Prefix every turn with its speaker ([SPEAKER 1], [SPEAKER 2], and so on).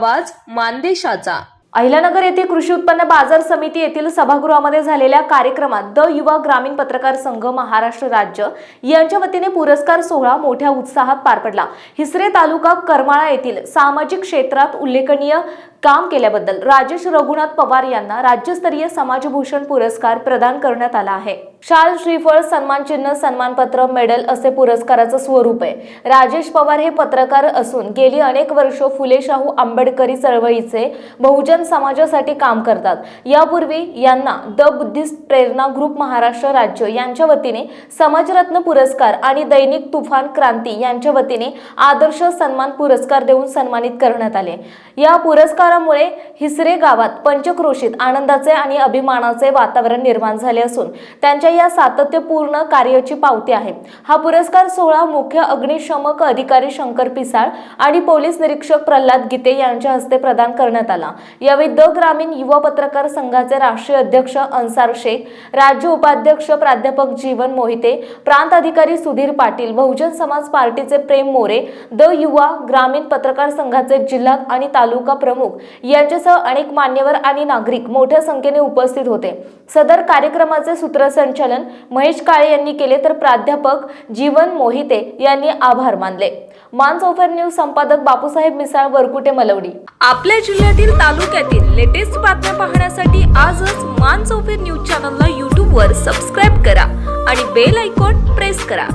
[SPEAKER 1] आवाज मानदेशाचा.
[SPEAKER 2] अहिल्यानगर येथे कृषी उत्पन्न बाजार समिती येथील सभागृहामध्ये झालेल्या कार्यक्रमात द युवा ग्रामीण पत्रकार संघ महाराष्ट्र राज्य यांच्या वतीने पुरस्कार सोहळा मोठ्या उत्साहात पार पडला. हिसरे तालुका करमाळा येथील सामाजिक क्षेत्रात उल्लेखनीय काम केल्याबद्दल राजेश रघुनाथ पवार यांना राज्यस्तरीय समाजभूषण पुरस्कार प्रदान करण्यात आला आहे. शाल श्रीफळ सन्मान चिन्ह सन्मानपत्र मेडल असे पुरस्काराचं स्वरूप आहे. राजेश पवार हे पत्रकार असून गेली अनेक वर्ष फुले शाहू आंबेडकरी चळवळीचे बहुजन समाजासाठी काम करतात. यापूर्वी यांना the Buddhist Prerna group Maharashtra राज्य यांच्या वतीने समाजरत्न पुरस्कार आणि दैनिक तुफान क्रांती यांच्या वतीने आदर्श सन्मान पुरस्कार देऊन सन्मानित करण्यात आले. या पुरस्कारामुळे हिसरे गावात पंचक्रोशीत आनंदाचे आणि अभिमानाचे वातावरण निर्माण झाले असून त्यांच्या या सातत्यपूर्ण कार्याची पावती आहे. हा पुरस्कार सोहळा मुख्य अग्निशमक अधिकारी शंकर पिसाळ आणि पोलीस निरीक्षक प्रल्हाद गीते यांच्या हस्ते प्रदान करण्यात आला. यावेळी द ग्रामीण युवा पत्रकार संघाचे राष्ट्रीय अध्यक्ष अन्सार शेख राज्य उपाध्यक्ष प्राध्यापक जीवन मोहिते प्रांत अधिकारी सुधीर पाटील बहुजन समाज पार्टीचे प्रेम मोरे द युवा ग्रामीण पत्रकार संघाचे जिल्हा आणि तालुका प्रमुख यांच्यासह अनेक मान्यवर आणि नागरिक मोठ्या संख्येने उपस्थित होते. सदर कार्यक्रमाचे सूत्रसंचालन महेश काळे यांनी केले तर प्राध्यापक जीवन मोहिते यांनी आभार मानले. मानस ऑफर न्यूज संपादक बापूसाहेब मिसाळ वरकुटे मलवडी.
[SPEAKER 1] आपल्या जिल्ह्यातील तालुक्यातील लेटेस्ट बातम्या पाहण्यासाठी आजच मान्स ऑफर न्यूज चॅनलला यूट्यूबवर सबस्क्राईब करा आणि बेल आयकॉन प्रेस करा.